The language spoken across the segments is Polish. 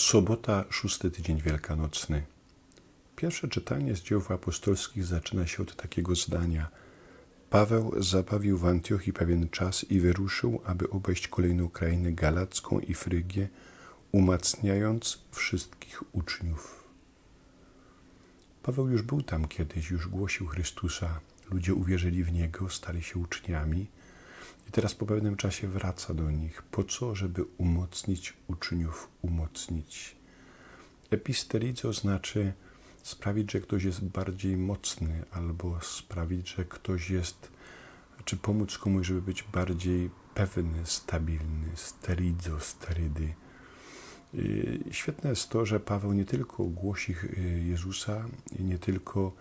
Sobota, szósty tydzień wielkanocny. Pierwsze czytanie z dzieł apostolskich zaczyna się od takiego zdania. Paweł zabawił w Antiochii pewien czas i wyruszył, aby obejść kolejną krainę galacką i Frygię, umacniając wszystkich uczniów. Paweł już był tam kiedyś, już głosił Chrystusa. Ludzie uwierzyli w Niego, stali się uczniami. I teraz po pewnym czasie wraca do nich. Po co? Żeby umocnić uczniów, umocnić. Episterizo znaczy sprawić, że ktoś jest bardziej mocny, albo sprawić, że ktoś jest, czy pomóc komuś, żeby być bardziej pewny, stabilny, steridzo, sterydy. Świetne jest to, że Paweł nie tylko głosi Jezusa, nie tylko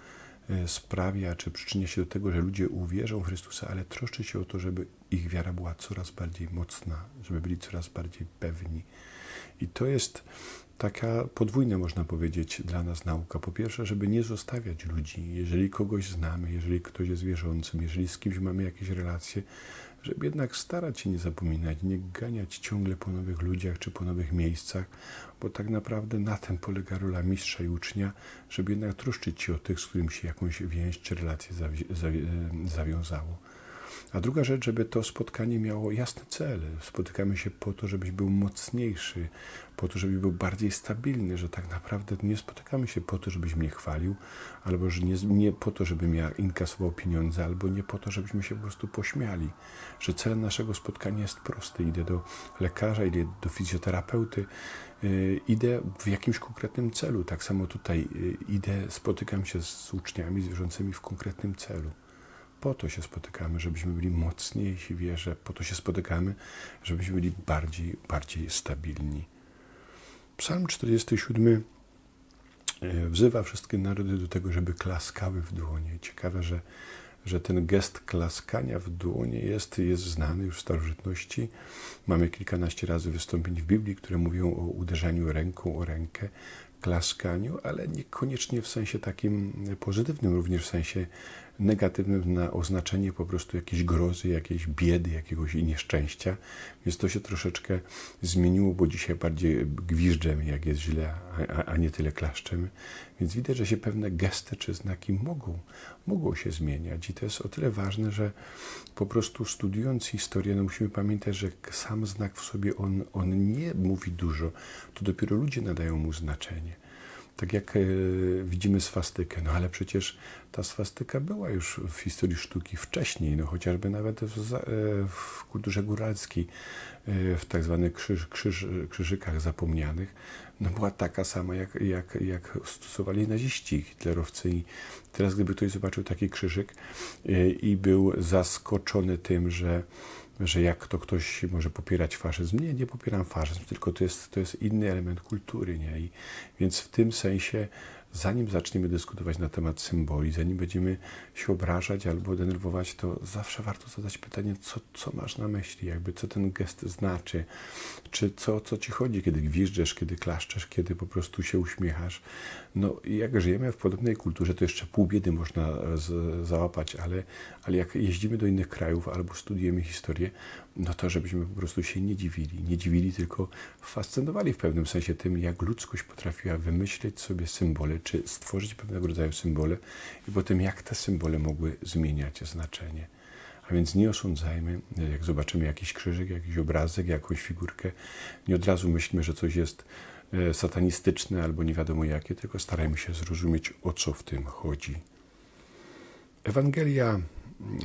sprawia, czy przyczynia się do tego, że ludzie uwierzą w Chrystusa, ale troszczy się o to, żeby ich wiara była coraz bardziej mocna, żeby byli coraz bardziej pewni. I to jest taka podwójna, można powiedzieć, dla nas nauka. Po pierwsze, żeby nie zostawiać ludzi, jeżeli kogoś znamy, jeżeli ktoś jest wierzącym, jeżeli z kimś mamy jakieś relacje, żeby jednak starać się nie zapominać, nie ganiać ciągle po nowych ludziach czy po nowych miejscach, bo tak naprawdę na tym polega rola mistrza i ucznia, żeby jednak troszczyć się o tych, z którymi się jakąś więź czy relację zawi zawi zawiązało. A druga rzecz, żeby to spotkanie miało jasny cel. Spotykamy się po to, żebyś był mocniejszy, po to, żebyś był bardziej stabilny, że tak naprawdę nie spotykamy się po to, żebyś mnie chwalił, albo że nie, nie po to, żebym ja inkasował pieniądze, albo nie po to, żebyśmy się po prostu pośmiali. Że celem naszego spotkania jest prosty. Idę do lekarza, idę do fizjoterapeuty, yy, idę w jakimś konkretnym celu. Tak samo tutaj yy, idę, spotykam się z uczniami, z wierzącymi w konkretnym celu. Po to się spotykamy, żebyśmy byli mocniejsi w wierze, po to się spotykamy, żebyśmy byli bardziej, bardziej stabilni. Psalm 47 e, wzywa wszystkie narody do tego, żeby klaskały w dłonie. Ciekawe, że, że ten gest klaskania w dłonie jest, jest znany już w starożytności. Mamy kilkanaście razy wystąpień w Biblii, które mówią o uderzaniu ręką o rękę, klaskaniu, ale niekoniecznie w sensie takim pozytywnym, również w sensie negatywnym na oznaczenie po prostu jakiejś grozy, jakiejś biedy, jakiegoś nieszczęścia. Więc to się troszeczkę zmieniło, bo dzisiaj bardziej gwiżdżemy, jak jest źle, a, a nie tyle klaszczemy. Więc widać, że się pewne gesty czy znaki mogą, mogą się zmieniać. I to jest o tyle ważne, że po prostu studiując historię, no musimy pamiętać, że sam znak w sobie, on, on nie mówi dużo. To dopiero ludzie nadają mu znaczenie tak jak e, widzimy swastykę, no ale przecież ta swastyka była już w historii sztuki wcześniej, no chociażby nawet w, e, w kulturze góralskiej, e, w tak zwanych krzyż, krzyż, krzyżykach zapomnianych, no była taka sama, jak, jak, jak stosowali naziści, hitlerowcy. I teraz gdyby ktoś zobaczył taki krzyżyk i był zaskoczony tym, że że jak to ktoś może popierać faszyzm. Nie, nie popieram faszyzm, tylko to jest, to jest inny element kultury. Nie? I więc w tym sensie zanim zaczniemy dyskutować na temat symboli, zanim będziemy się obrażać albo denerwować, to zawsze warto zadać pytanie, co, co masz na myśli, jakby co ten gest znaczy, czy co, co ci chodzi, kiedy gwiżdżesz, kiedy klaszczesz, kiedy po prostu się uśmiechasz. No jak żyjemy w podobnej kulturze, to jeszcze pół biedy można z, załapać, ale, ale jak jeździmy do innych krajów albo studiujemy historię, no to żebyśmy po prostu się nie dziwili. Nie dziwili, tylko fascynowali w pewnym sensie tym, jak ludzkość potrafiła wymyśleć sobie symbole, czy stworzyć pewnego rodzaju symbole i potem jak te symbole mogły zmieniać znaczenie. A więc nie osądzajmy, jak zobaczymy jakiś krzyżyk, jakiś obrazek, jakąś figurkę, nie od razu myślimy, że coś jest e, satanistyczne albo nie wiadomo jakie, tylko starajmy się zrozumieć, o co w tym chodzi. Ewangelia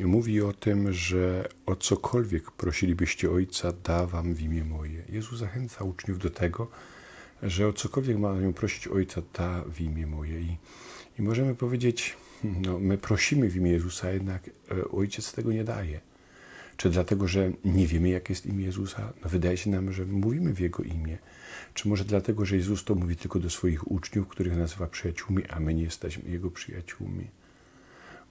mówi o tym, że o cokolwiek prosilibyście Ojca, da wam w imię moje. Jezus zachęca uczniów do tego, że o cokolwiek mają prosić Ojca, da w imię moje. I, i możemy powiedzieć, no, my prosimy w imię Jezusa, jednak e, Ojciec tego nie daje. Czy dlatego, że nie wiemy, jakie jest imię Jezusa? No, wydaje się nam, że mówimy w Jego imię. Czy może dlatego, że Jezus to mówi tylko do swoich uczniów, których nazywa przyjaciółmi, a my nie jesteśmy Jego przyjaciółmi?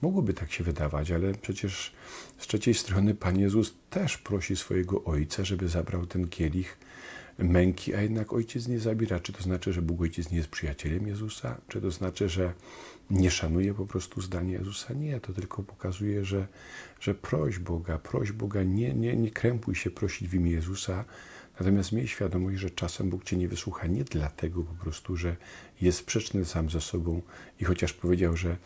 Mogłoby tak się wydawać, ale przecież z trzeciej strony Pan Jezus też prosi swojego Ojca, żeby zabrał ten kielich męki, a jednak Ojciec nie zabiera. Czy to znaczy, że Bóg Ojciec nie jest przyjacielem Jezusa? Czy to znaczy, że nie szanuje po prostu zdania Jezusa? Nie, to tylko pokazuje, że, że proś Boga, proś Boga, nie, nie, nie krępuj się prosić w imię Jezusa, Natomiast miej świadomość, że czasem Bóg Cię nie wysłucha nie dlatego po prostu, że jest sprzeczny sam ze sobą i chociaż powiedział, że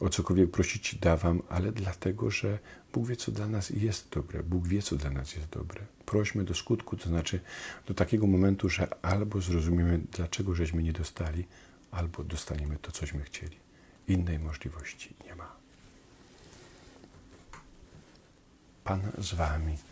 o cokolwiek prosić dawam, ale dlatego, że Bóg wie, co dla nas jest dobre. Bóg wie, co dla nas jest dobre. Prośmy do skutku, to znaczy do takiego momentu, że albo zrozumiemy, dlaczego żeśmy nie dostali, albo dostaniemy to, cośmy chcieli. Innej możliwości nie ma. Pan z Wami.